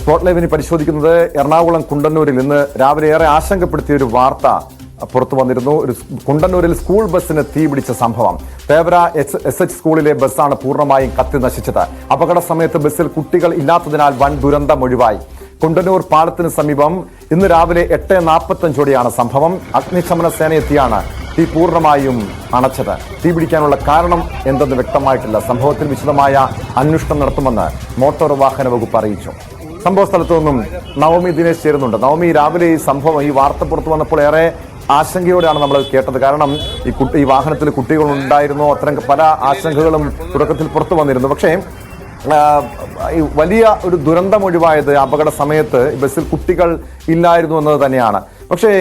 Spot ലൈവിന് പരിശോധിക്കുന്നത് എറണാകുളം കുണ്ടന്നൂരിൽ ഇന്ന് രാവിലെ ഏറെ ആശങ്കപ്പെടുത്തിയ ഒരു വാർത്ത പുറത്തു വന്നിരുന്നു. ഒരു കുണ്ടന്നൂരിൽ സ്കൂൾ ബസ്സിന് തീപിടിച്ച സംഭവം. തേവര എസ് എസ് എച്ച് സ്കൂളിലെ ബസ്സാണ് പൂർണമായും കത്തി നശിച്ചത്. അപകട സമയത്ത് ബസ്സിൽ കുട്ടികൾ ഇല്ലാത്തതിനാൽ വൻ ദുരന്തം ഒഴിവായി. കുണ്ടന്നൂർ പാലത്തിന് സമീപം ഇന്ന് രാവിലെ എട്ട് നാൽപ്പത്തഞ്ചോടെയാണ് സംഭവം. അഗ്നിശമന സേന എത്തിയാണ് തീ പൂർണമായും അണച്ചത്. തീപിടിക്കാനുള്ള കാരണം എന്തെന്ന് വ്യക്തമായിട്ടില്ല. സംഭവത്തിൽ വിശദമായ അന്വേഷണം നടത്തുമെന്ന് മോട്ടോർ വാഹന വകുപ്പ് അറിയിച്ചു. സംഭവ സ്ഥലത്തു നിന്നും നവമി ദിനേശ് ചേരുന്നുണ്ട്. നവമി രാവിലെ ഈ സംഭവം ഈ വാർത്ത പുറത്തു വന്നപ്പോൾ ഏറെ ആശങ്കയോടെയാണ് നമ്മൾ കേട്ടത്. കാരണം ഈ കുട്ടി ഈ വാഹനത്തിൽ കുട്ടികൾ ഉണ്ടായിരുന്നു അത്തരം പല ആശങ്കകളും തുടക്കത്തിൽ പുറത്തു വന്നിരുന്നു. പക്ഷേ വലിയ ഒരു ദുരന്തം ഒഴിവായത് അപകട സമയത്ത് ബസ്സിൽ കുട്ടികൾ ഇല്ലായിരുന്നു എന്നത് തന്നെയാണ്. പക്ഷേ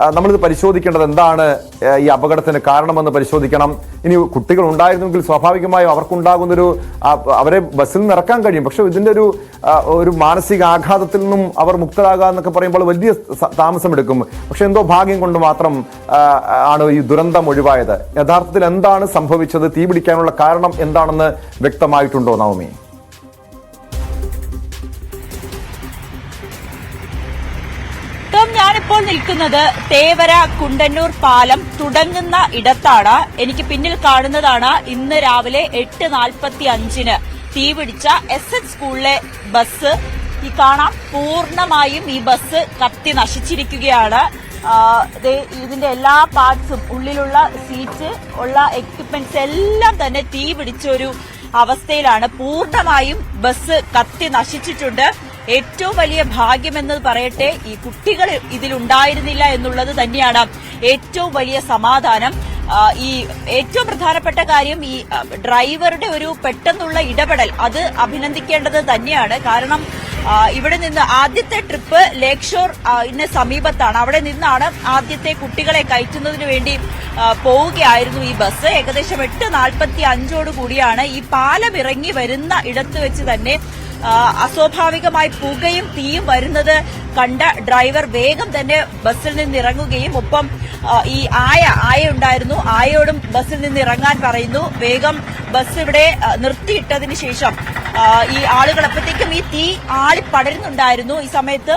നമ്മളിത് പരിശോധിക്കേണ്ടത് എന്താണ്? ഈ അപകടത്തിന് കാരണമെന്ന് പരിശോധിക്കണം. ഇനി കുട്ടികൾ ഉണ്ടായിരുന്നെങ്കിൽ സ്വാഭാവികമായും അവർക്കുണ്ടാകുന്നൊരു അവരെ ബസ്സിൽ നിന്ന് ഇറക്കാൻ കഴിയും. പക്ഷെ ഇതിന്റെ ഒരു ഒരു മാനസിക ആഘാതത്തിൽ നിന്നും അവർ മുക്തരാകുക എന്നൊക്കെ പറയുമ്പോൾ വലിയ താമസമെടുക്കും. പക്ഷെ എന്തോ ഭാഗ്യം കൊണ്ട് മാത്രം ആണ് ഈ ദുരന്തം ഒഴിവായത്. യഥാർത്ഥത്തിൽ എന്താണ് സംഭവിച്ചത്? തീപിടിക്കാനുള്ള കാരണം എന്താണെന്ന് വ്യക്തമായിട്ടുണ്ടോ നവമി? ഞാനിപ്പോൾ നിൽക്കുന്നത് തേവര കുണ്ടന്നൂർ പാലം തുടങ്ങുന്ന ഇടത്താണ്. എനിക്ക് പിന്നിൽ കാണുന്നതാണ് ഇന്ന് രാവിലെ എട്ട് നാൽപ്പത്തി അഞ്ചിന് തീപിടിച്ച എസ് എച്ച് സ്കൂളിലെ ബസ് ഈ കാണാം പൂർണമായും ഈ ബസ് കത്തി നശിച്ചിരിക്കുകയാണ്. ഇതിന്റെ എല്ലാ പാർട്സും ഉള്ളിലുള്ള സീറ്റ് ഉള്ള എക്യുപ്മെന്റ്സ് എല്ലാം തന്നെ തീ പിടിച്ച ഒരു അവസ്ഥയിലാണ്. പൂർണമായും ബസ് കത്തി നശിച്ചിട്ടുണ്ട്. ഏറ്റവും വലിയ ഭാഗ്യമെന്ന് പറയട്ടെ ഈ കുട്ടികൾ ഇതിലുണ്ടായിരുന്നില്ല എന്നുള്ളത് തന്നെയാണ്. ഏറ്റവും വലിയ സമാധാനം. ഈ ഏറ്റവും പ്രധാനപ്പെട്ട കാര്യം ഈ ഡ്രൈവറുടെ ഒരു പെട്ടെന്നുള്ള ഇടപെടൽ. അത് അഭിനന്ദിക്കേണ്ടത് തന്നെയാണ്. കാരണം ഇവിടെ നിന്ന് ആദ്യത്തെ ട്രിപ്പ് ലേക്ക് ആ, സമീപത്താണ്. അവിടെ നിന്നാണ് ആദ്യത്തെ കുട്ടികളെ കയറ്റുന്നതിന് വേണ്ടി പോവുകയായിരുന്നു ഈ ബസ്. ഏകദേശം എട്ട് നാൽപ്പത്തി അഞ്ചോട് കൂടിയാണ് ഈ പാലം ഇറങ്ങി വരുന്ന ഇടത്ത് വെച്ച് തന്നെ അസ്വാഭാവികമായി പുകയും തീയും വരുന്നത് കണ്ട ഡ്രൈവർ വേഗം തന്നെ ബസ്സിൽ നിന്ന് ഇറങ്ങുകയും ഒപ്പം ഈ ആയ ആയ ഉണ്ടായിരുന്നു ആയയോടും ബസ്സിൽ നിന്ന് ഇറങ്ങാൻ പറയുന്നു. വേഗം ബസ് ഇവിടെ നിർത്തിയിട്ടതിന് ശേഷം ഈ ആളുകൾ അപ്പോഴത്തേക്കും ഈ തീ ആളി പടരുന്നുണ്ടായിരുന്നു ഈ സമയത്ത്.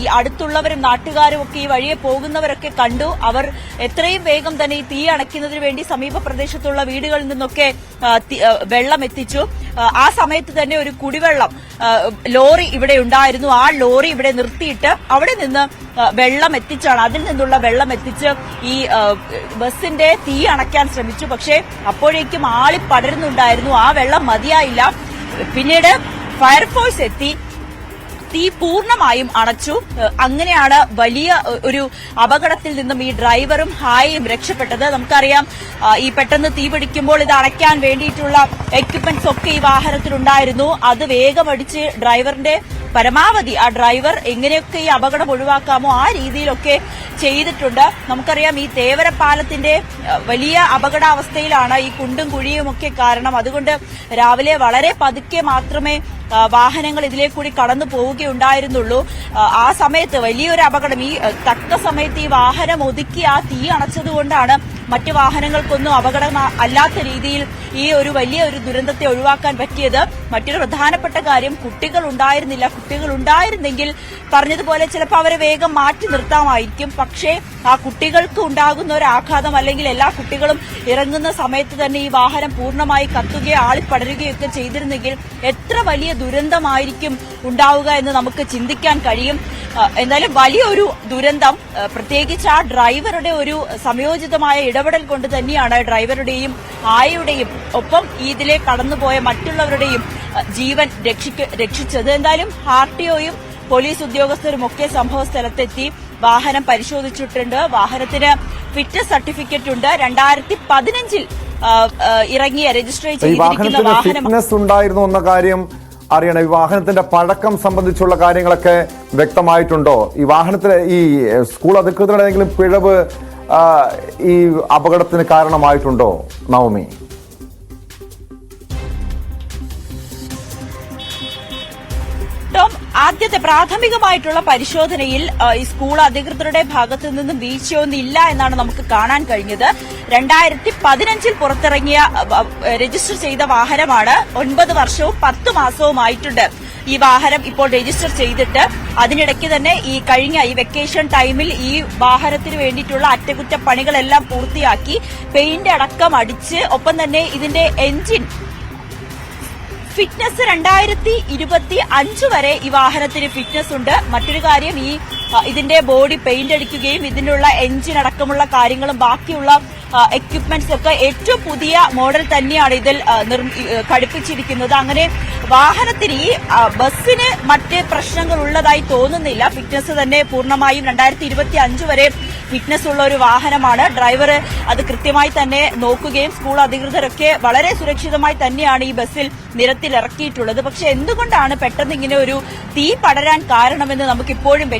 ഈ അടുത്തുള്ളവരും നാട്ടുകാരും ഒക്കെ ഈ വഴിയെ പോകുന്നവരൊക്കെ കണ്ടു. അവർ എത്രയും വേഗം തന്നെ ഈ തീ അണയ്ക്കുന്നതിന് വേണ്ടി സമീപ പ്രദേശത്തുള്ള വീടുകളിൽ നിന്നൊക്കെ വെള്ളം എത്തിച്ചു. ആ, സമയത്ത് തന്നെ ഒരു കുടിവെള്ളം ലോറി ഇവിടെ ഉണ്ടായിരുന്നു. ആ ലോറി ഇവിടെ നിർത്തിയിട്ട് അവിടെ നിന്ന് വെള്ളം എത്തിച്ചാണ്. അതിൽ നിന്നുള്ള വെള്ളം എത്തിച്ച് ഈ ബസിന്റെ തീ അണയ്ക്കാൻ ശ്രമിച്ചു. പക്ഷേ അപ്പോഴേക്കും ആളി പടരുന്നുണ്ടായിരുന്നു. ആ വെള്ളം മതിയായില്ല. പിന്നീട് ഫയർഫോഴ്സ് എത്തി. തീ പൂർണമായും അണച്ചു അങ്ങനെയാണ് വലിയ ഒരു അപകടത്തിൽ നിന്നും ഈ ഡ്രൈവറും ഹായയും രക്ഷപ്പെട്ടത്. നമുക്കറിയാം ഈ പെട്ടെന്ന് തീ പിടിക്കുമ്പോൾ ഇത് അണയ്ക്കാൻ വേണ്ടിയിട്ടുള്ള എക്യുപ്മെന്റ്സ് ഒക്കെ ഈ വാഹനത്തിലുണ്ടായിരുന്നു. അത് വേഗമടിച്ച് ഡ്രൈവറിന്റെ പരമാവധി ആ ഡ്രൈവർ എങ്ങനെയൊക്കെ ഈ അപകടം ഒഴിവാക്കാമോ ആ രീതിയിലൊക്കെ ചെയ്തിട്ടുണ്ട്. നമുക്കറിയാം ഈ തേവര പാലത്തിന്റെ വലിയ അപകടാവസ്ഥയിലാണ് ഈ കുണ്ടും കുഴിയും ഒക്കെ കാരണം. അതുകൊണ്ട് രാവിലെ വളരെ പതുക്കെ മാത്രമേ വാഹനങ്ങൾ ഇതിലേ കൂടി കടന്നു പോവുകയുണ്ടായിരുന്നുള്ളൂ. ആ, സമയത്ത് വലിയൊരു അപകടം. ഈ തക്ക സമയത്ത് ഈ വാഹനം ഒതുക്കി ആ തീ അണച്ചതുകൊണ്ടാണ് മറ്റു വാഹനങ്ങൾക്കൊന്നും അപകടം അല്ലാത്ത രീതിയിൽ ഈ ഒരു വലിയ ഒരു ദുരന്തത്തെ ഒഴിവാക്കാൻ പറ്റിയത്. മറ്റൊരു പ്രധാനപ്പെട്ട കാര്യം കുട്ടികൾ ഉണ്ടായിരുന്നില്ല. കുട്ടികൾ ഉണ്ടായിരുന്നെങ്കിൽ പറഞ്ഞതുപോലെ ചിലപ്പോൾ അവരെ വേഗം മാറ്റി നിർത്താമായിരിക്കും. പക്ഷേ ആ കുട്ടികൾക്ക് ഉണ്ടാകുന്ന ഒരു ആഘാതം അല്ലെങ്കിൽ എല്ലാ കുട്ടികളും ഇറങ്ങുന്ന സമയത്ത് തന്നെ ഈ വാഹനം പൂർണമായി കത്തുകയോ ആളിപ്പടരുകയോ ഒക്കെ ചെയ്തിരുന്നെങ്കിൽ എത്ര വലിയ ദുരന്തമായിരിക്കും ഉണ്ടാവുക എന്ന് നമുക്ക് ചിന്തിക്കാൻ കഴിയും. എന്തായാലും വലിയൊരു ദുരന്തം. പ്രത്യേകിച്ച് ആ ഡ്രൈവറുടെ ഒരു സംയോജിതമായ ഇടപെടൽ കൊണ്ട് തന്നെയാണ് ഡ്രൈവറുടെയും ആയയുടെയും ഒപ്പം ഇതിലെ കടന്നുപോയ മറ്റുള്ളവരുടെയും ജീവൻ രക്ഷിക്ക രക്ഷിച്ചത്. എന്തായാലും ആർ ടി ഒയും പോലീസ് ഉദ്യോഗസ്ഥരും ഒക്കെ സംഭവ സ്ഥലത്തെത്തി വാഹനം പരിശോധിച്ചിട്ടുണ്ട്. വാഹനത്തിന് ഫിറ്റ്നസ് സർട്ടിഫിക്കറ്റ് ഉണ്ട്. രണ്ടായിരത്തി പതിനഞ്ചിൽ ഇറങ്ങിയ രജിസ്റ്റർ ചെയ്തിരിക്കുന്ന വാഹനം ഫിറ്റ്നസ് ഉണ്ടായിരുന്നു എന്ന കാര്യം അറിയണം ഈ വാഹനത്തിന്റെ പഴക്കം സംബന്ധിച്ചുള്ള കാര്യങ്ങളൊക്കെ വ്യക്തമായിട്ടുണ്ടോ? ഈ വാഹനത്തിലെ ഈ സ്കൂൾ അധികൃതരുടെ ഏതെങ്കിലും പിഴവ് ഈ അപകടത്തിന് കാരണമായിട്ടുണ്ടോ നവമി? ആദ്യത്തെ പ്രാഥമികമായിട്ടുള്ള പരിശോധനയിൽ ഈ സ്കൂൾ അധികൃതരുടെ ഭാഗത്തു നിന്നും വീഴ്ചയൊന്നില്ല എന്നാണ് നമുക്ക് കാണാൻ കഴിഞ്ഞത്. രണ്ടായിരത്തി പതിനഞ്ചിൽ പുറത്തിറങ്ങിയ രജിസ്റ്റർ ചെയ്ത വാഹനമാണ് ഒൻപത് വർഷവും പത്ത് മാസവുമായിട്ടുണ്ട്. ഈ വാഹനം ഇപ്പോൾ രജിസ്റ്റർ ചെയ്തിട്ട് അതിനിടയ്ക്ക് തന്നെ ഈ കഴിഞ്ഞ ഈ വെക്കേഷൻ ടൈമിൽ ഈ വാഹനത്തിന് വേണ്ടിയിട്ടുള്ള അറ്റകുറ്റപ്പണികളെല്ലാം പൂർത്തിയാക്കി പെയിന്റ് അടക്കം അടിച്ച് ഒപ്പം തന്നെ ഇതിന്റെ എഞ്ചിൻ ഫിറ്റ്നസ് രണ്ടായിരത്തി ഇരുപത്തി അഞ്ച് വരെ ഈ വാഹനത്തിന് ഫിറ്റ്നസ് ഉണ്ട്. മറ്റൊരു കാര്യം ഈ ഇതിന്റെ ബോഡി പെയിന്റ് അടിക്കുകയും ഇതിനുള്ള എഞ്ചിൻ അടക്കമുള്ള കാര്യങ്ങളും ബാക്കിയുള്ള എക്യുപ്മെന്റ്സ് ഒക്കെ ഏറ്റവും പുതിയ മോഡൽ തന്നെയാണ് ഇതിൽ ഘടിപ്പിച്ചിരിക്കുന്നത്. അങ്ങനെ വാഹനത്തിന് ഈ ബസ്സിന് മറ്റ് പ്രശ്നങ്ങൾ ഉള്ളതായി തോന്നുന്നില്ല. ഫിറ്റ്നസ് തന്നെ പൂർണമായും രണ്ടായിരത്തി ഇരുപത്തി അഞ്ച് വരെ ഫിറ്റ്നസ് ഉള്ള ഒരു വാഹനമാണ്. ഡ്രൈവർ അത് കൃത്യമായി തന്നെ നോക്കുകയും സ്കൂൾ അധികൃതരൊക്കെ വളരെ സുരക്ഷിതമായി തന്നെയാണ് ഈ ബസ്സിൽ നിരത്തിൽ ഇറക്കിയിട്ടുള്ളത്. പക്ഷെ എന്തുകൊണ്ടാണ് പെട്ടെന്ന് ഇങ്ങനെ ഒരു തീ പടരാൻ കാരണമെന്ന് നമുക്കിപ്പോഴും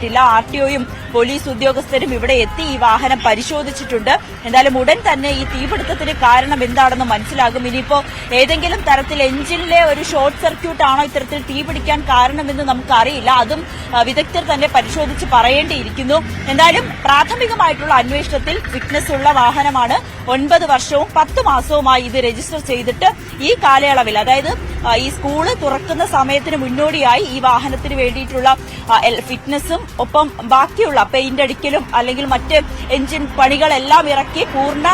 വ്യക്തമായിട്ടില്ല ആർ ടി ഒയും പോലീസ് ഉദ്യോഗസ്ഥരും ഇവിടെ എത്തി ഈ വാഹനം പരിശോധിച്ചിട്ടുണ്ട്. എന്തായാലും ഉടൻ തന്നെ ഈ തീപിടുത്തത്തിന് കാരണം എന്താണെന്ന് മനസ്സിലാകും. ഇനിയിപ്പോ ഏതെങ്കിലും തരത്തിൽ എഞ്ചിനിലെ ഒരു ഷോർട്ട് സർക്യൂട്ട് ആണോ ഇത്തരത്തിൽ തീപിടിക്കാൻ കാരണമെന്ന് നമുക്കറിയില്ല. അതും വിദഗ്ധർ തന്നെ പരിശോധിച്ച് പറയേണ്ടിയിരിക്കുന്നു. എന്തായാലും പ്രാഥമികമായിട്ടുള്ള അന്വേഷണത്തിൽ ഫിറ്റ്നസ് ഉള്ള വാഹനമാണ്. ഒൻപത് വർഷവും പത്ത് മാസവുമായി ഇത് രജിസ്റ്റർ ചെയ്തിട്ട് ഈ കാലയളവിൽ അതായത് ഈ സ്കൂൾ തുറക്കുന്ന സമയത്തിന് മുന്നോടിയായി ഈ വാഹനത്തിന് വേണ്ടിയിട്ടുള്ള ഫിറ്റ്നസും ഒപ്പം ബാക്കിയുള്ള പെയിന്റ് അടിക്കലും അല്ലെങ്കിൽ മറ്റ് എഞ്ചിൻ പണികളെല്ലാം ഇറക്കി പൂർണ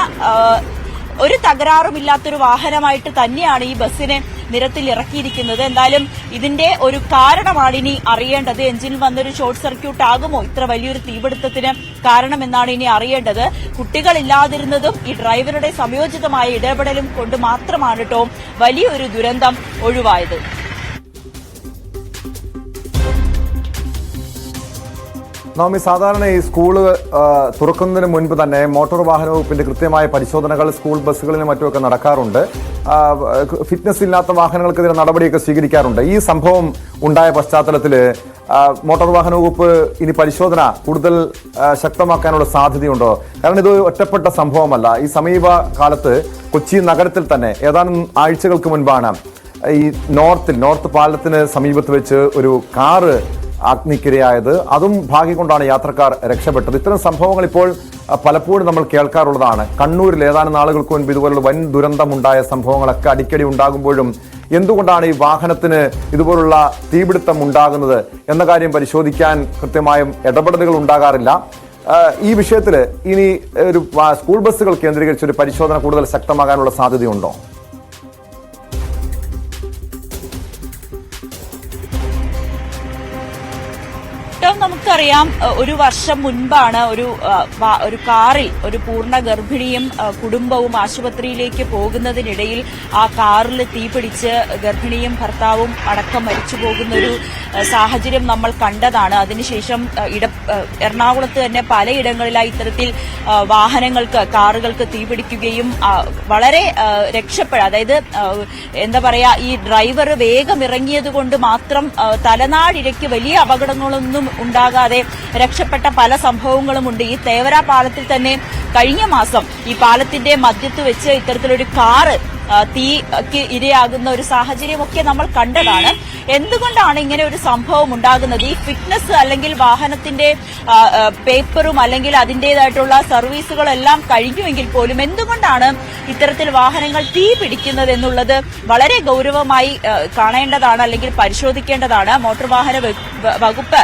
ഒരു ഒരു തകരാറുമില്ലാത്തൊരു വാഹനമായിട്ട് തന്നെയാണ് ഈ ബസ്സിനെ നിരത്തിൽ ഇറക്കിയിരിക്കുന്നത്. എന്തായാലും ഇതിന്റെ ഒരു കാരണമാണ് ഇനി അറിയേണ്ടത്. എഞ്ചിനിൽ വന്നൊരു ഷോർട്ട് സർക്യൂട്ട് ആകുമോ? ഇത്ര വലിയൊരു തീപിടുത്തത്തിന് കാരണമെന്നാണ് ഇനി അറിയേണ്ടത്. കുട്ടികളില്ലാതിരുന്നതും ഈ ഡ്രൈവറുടെ സംയോജിതമായ ഇടപെടലും കൊണ്ട് മാത്രമാണ് കേട്ടോ വലിയൊരു ദുരന്തം ഒഴിവായത്. നവമി സാധാരണ ഈ സ്കൂൾ തുറക്കുന്നതിന് മുൻപ് തന്നെ മോട്ടോർ വാഹന വകുപ്പിന്റെ കൃത്യമായ പരിശോധനകൾ സ്കൂൾ ബസ്സുകളിലും മറ്റുമൊക്കെ നടക്കാറുണ്ട്. ഫിറ്റ്നസ് ഇല്ലാത്ത വാഹനങ്ങൾക്കെതിരെ നടപടിയൊക്കെ സ്വീകരിക്കാറുണ്ട്. ഈ സംഭവം ഉണ്ടായ പശ്ചാത്തലത്തിൽ മോട്ടോർ വാഹന വകുപ്പ് ഇനി പരിശോധന കൂടുതൽ ശക്തമാക്കാനുള്ള സാധ്യതയുണ്ടോ? കാരണം ഇത് ഒറ്റപ്പെട്ട സംഭവമല്ല. ഈ സമീപ കാലത്ത് കൊച്ചി നഗരത്തിൽ തന്നെ ഏതാനും ആഴ്ചകൾക്ക് മുൻപാണ് ഈ നോർത്തിൽ നോർത്ത് പാലത്തിന് സമീപത്ത് വെച്ച് ഒരു കാറ് അഗ്നിക്കിരയായത് അതും ഭാഗ്യം കൊണ്ടാണ് യാത്രക്കാർ രക്ഷപ്പെട്ടത്. ഇത്തരം സംഭവങ്ങൾ ഇപ്പോൾ പലപ്പോഴും നമ്മൾ കേൾക്കാറുള്ളതാണ്. കണ്ണൂരിൽ ഏതാനും നാളുകൾക്ക് മുൻപ് ഇതുപോലുള്ള വൻ ദുരന്തമുണ്ടായ സംഭവങ്ങളൊക്കെ അടിക്കടി ഉണ്ടാകുമ്പോഴും എന്തുകൊണ്ടാണ് ഈ വാഹനത്തിന് ഇതുപോലുള്ള തീപിടുത്തം ഉണ്ടാകുന്നത് എന്ന കാര്യം പരിശോധിക്കാൻ കൃത്യമായും ഇടപെടലുകൾ ഉണ്ടാകാറില്ല. ഈ വിഷയത്തിൽ ഇനി ഒരു സ്കൂൾ ബസ്സുകൾ കേന്ദ്രീകരിച്ച് ഒരു പരിശോധന കൂടുതൽ ശക്തമാകാനുള്ള സാധ്യതയുണ്ടോ? നമുക്കറിയാം ഒരു വർഷം മുൻപാണ് ഒരു ഒരു കാറിൽ ഒരു പൂർണ ഗർഭിണിയും കുടുംബവും ആശുപത്രിയിലേക്ക് പോകുന്നതിനിടയിൽ ആ കാറിൽ തീപിടിച്ച് ഗർഭിണിയും ഭർത്താവും അടക്കം മരിച്ചു പോകുന്ന ഒരു സാഹചര്യം നമ്മൾ കണ്ടതാണ്. അതിനുശേഷം ഇട എറണാകുളത്ത് തന്നെ പലയിടങ്ങളിലായി ഇത്തരത്തിൽ വാഹനങ്ങൾക്ക് കാറുകൾക്ക് തീപിടിക്കുകയും വളരെ അഹ് രക്ഷപ്പെട അതായത് എന്താ പറയാ ഈ ഡ്രൈവർ വേഗം ഇറങ്ങിയത് കൊണ്ട് മാത്രം തലനാടിരയ്ക്ക് വലിയ അപകടങ്ങളൊന്നും ഉണ്ടാകാതെ രക്ഷപ്പെട്ട പല സംഭവങ്ങളുമുണ്ട്. ഈ തേവര പാലത്തിൽ തന്നെ കഴിഞ്ഞ മാസം ഈ പാലത്തിന്റെ മധ്യത്ത് വെച്ച് ഇത്തരത്തിലൊരു കാറ് തീക്ക് ഇരയാകുന്ന ഒരു സാഹചര്യമൊക്കെ നമ്മൾ കണ്ടതാണ്. എന്തുകൊണ്ടാണ് ഇങ്ങനെ ഒരു സംഭവം ഉണ്ടാകുന്നത്? ഈ ഫിറ്റ്നസ് അല്ലെങ്കിൽ വാഹനത്തിന്റെ പേപ്പറും അല്ലെങ്കിൽ അതിന്റേതായിട്ടുള്ള സർവീസുകളെല്ലാം കഴിഞ്ഞുവെങ്കിൽ പോലും എന്തുകൊണ്ടാണ് ഇത്തരത്തിൽ വാഹനങ്ങൾ തീ പിടിക്കുന്നത് എന്നുള്ളത് വളരെ ഗൗരവമായി കാണേണ്ടതാണ് അല്ലെങ്കിൽ പരിശോധിക്കേണ്ടതാണ്. മോട്ടോർ വാഹന വകുപ്പ്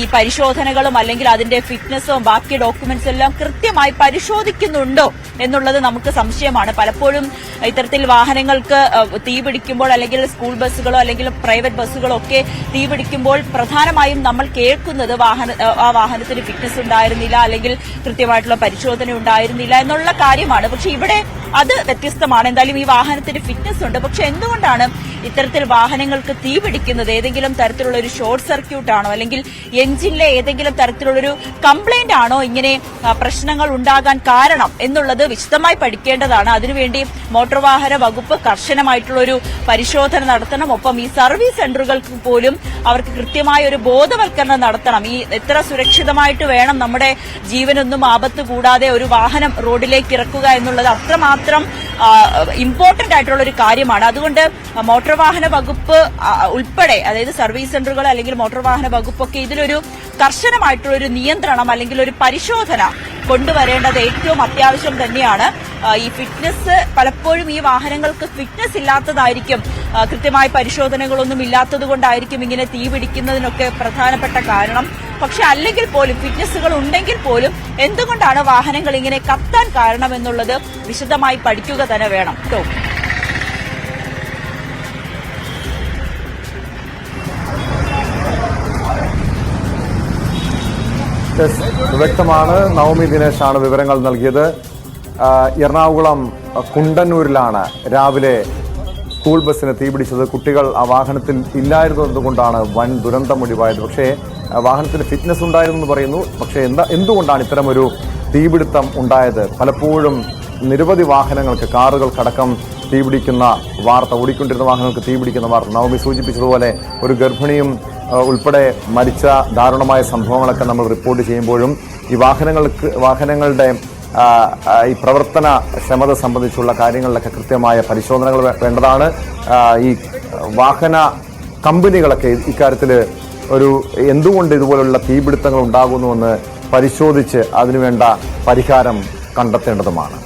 ഈ പരിശോധനകളും അല്ലെങ്കിൽ അതിന്റെ ഫിറ്റ്നസും ബാക്കി ഡോക്യുമെന്റ്സ് എല്ലാം കൃത്യമായി പരിശോധിക്കുന്നുണ്ടോ എന്നുള്ളത് നമുക്ക് സംശയമാണ്. പലപ്പോഴും ഇത്തരത്തിൽ വാഹനങ്ങൾക്ക് തീപിടിക്കുമ്പോൾ അല്ലെങ്കിൽ സ്കൂൾ ബസ്സുകളോ അല്ലെങ്കിൽ പ്രൈവറ്റ് ബസ്സുകളോ ഒക്കെ തീ പിടിക്കുമ്പോൾ പ്രധാനമായും നമ്മൾ കേൾക്കുന്നത് വാഹന ആ വാഹനത്തിന് ഫിറ്റ്നസ് ഉണ്ടായിരുന്നില്ല അല്ലെങ്കിൽ കൃത്യമായിട്ടുള്ള പരിശോധന ഉണ്ടായിരുന്നില്ല എന്നുള്ള കാര്യമാണ്. പക്ഷെ ഇവിടെ അത് വ്യത്യസ്തമാണ്. എന്തായാലും ഈ വാഹനത്തിന് ഫിറ്റ്നസ് ഉണ്ട്. പക്ഷെ എന്തുകൊണ്ടാണ് ഇത്തരത്തിൽ വാഹനങ്ങൾക്ക് തീ പിടിക്കുന്നത്? ഏതെങ്കിലും തരത്തിലുള്ള ഒരു ഷോർട്ട് സർക്യൂട്ട് ആണോ? അല്ലെങ്കിൽ എഞ്ചിനിലെ ഏതെങ്കിലും തരത്തിലുള്ളൊരു കംപ്ലൈന്റ് ആണോ ഇങ്ങനെ പ്രശ്നങ്ങൾ ഉണ്ടാകാൻ കാരണം എന്നുള്ളത് വിശദമായി പഠിക്കേണ്ടതാണ്. അതിനുവേണ്ടി മോട്ടോർ വാഹന വകുപ്പ് കർശനമായിട്ടുള്ള ഒരു പരിശോധന നടത്തണം. ഒപ്പം ഈ സർവീസ് സെന്ററുകൾക്ക് പോലും അവർക്ക് കൃത്യമായ ഒരു ബോധവൽക്കരണം നടത്തണം. ഈ എത്ര സുരക്ഷിതമായിട്ട് വേണം നമ്മുടെ ജീവനൊന്നും ആപത്ത് കൂടാതെ ഒരു വാഹനം റോഡിലേക്ക് ഇറക്കുക എന്നുള്ളത് അത്രമാത്രം ഇമ്പോർട്ടന്റ് ആയിട്ടുള്ള ഒരു കാര്യമാണ്. അതുകൊണ്ട് മോട്ടോർ വാഹന വകുപ്പ് ഉൾപ്പെടെ അതായത് സർവീസ് സെന്ററുകൾ അല്ലെങ്കിൽ മോട്ടോർ വാഹന വകുപ്പൊക്കെ ഇതിലൊരു കർശനമായിട്ടുള്ള ഒരു നിയന്ത്രണം അല്ലെങ്കിൽ ഒരു പരിശോധന കൊണ്ടുവരേണ്ടത് ഏറ്റവും അത്യാവശ്യം തന്നെയാണ്. ഈ ഫിറ്റ്നസ് പലപ്പോഴും ഈ വാഹനങ്ങൾക്ക് ഫിറ്റ്നസ് ഇല്ലാത്തതായിരിക്കും. കൃത്യമായ പരിശോധനകളൊന്നും ഇല്ലാത്തത് കൊണ്ടായിരിക്കും ഇങ്ങനെ തീ പിടിക്കുന്നതിനൊക്കെ പ്രധാനപ്പെട്ട കാരണം. പക്ഷെ അല്ലെങ്കിൽ പോലും ഫിറ്റ്നസ്സുകൾ ഉണ്ടെങ്കിൽ പോലും എന്തുകൊണ്ടാണ് വാഹനങ്ങൾ ഇങ്ങനെ കത്താൻ കാരണമെന്നുള്ളത് വിശദമായി പഠിക്കുക തന്നെ വേണം. കേട്ടോ വ്യക്തമാണ്. നവമി ദിനേശാണ് വിവരങ്ങൾ നൽകിയത്. എറണാകുളം കുണ്ടന്നൂരിലാണ് രാവിലെ സ്കൂൾ ബസ്സിന് തീപിടിച്ചത് കുട്ടികൾ ആ വാഹനത്തിൽ ഇല്ലായിരുന്നതുകൊണ്ടാണ് വൻ ദുരന്തം ഒഴിവായത്. പക്ഷേ വാഹനത്തിന് ഫിറ്റ്നസ് ഉണ്ടായിരുന്നു എന്ന് പറയുന്നു. പക്ഷേ എന്താ എന്തുകൊണ്ടാണ് ഇത്തരമൊരു തീപിടുത്തം ഉണ്ടായത്? പലപ്പോഴും നിരവധി വാഹനങ്ങൾക്ക് കാറുകൾക്കടക്കം തീപിടിക്കുന്ന വാർത്ത ഓടിക്കൊണ്ടിരുന്ന വാഹനങ്ങൾക്ക് തീപിടിക്കുന്ന വാർത്ത. നവമി സൂചിപ്പിച്ചതുപോലെ ഒരു ഗർഭിണിയും ഉൾപ്പെടെ മരിച്ച ദാരുണമായ സംഭവങ്ങളൊക്കെ നമ്മൾ റിപ്പോർട്ട് ചെയ്യുമ്പോഴും ഈ വാഹനങ്ങൾക്ക് വാഹനങ്ങളുടെ ഈ പ്രവർത്തന ക്ഷമത സംബന്ധിച്ചുള്ള കാര്യങ്ങളിലൊക്കെ കൃത്യമായ പരിശോധനകൾ വേണ്ടതാണ്. ഈ വാഹന കമ്പനികളൊക്കെ ഇക്കാര്യത്തിൽ ഒരു എന്തുകൊണ്ട് ഇതുപോലുള്ള തീപിടുത്തങ്ങൾ ഉണ്ടാകുന്നുവെന്ന് പരിശോധിച്ച് അതിനുവേണ്ട പരിഹാരം കണ്ടെത്തേണ്ടതുമാണ്.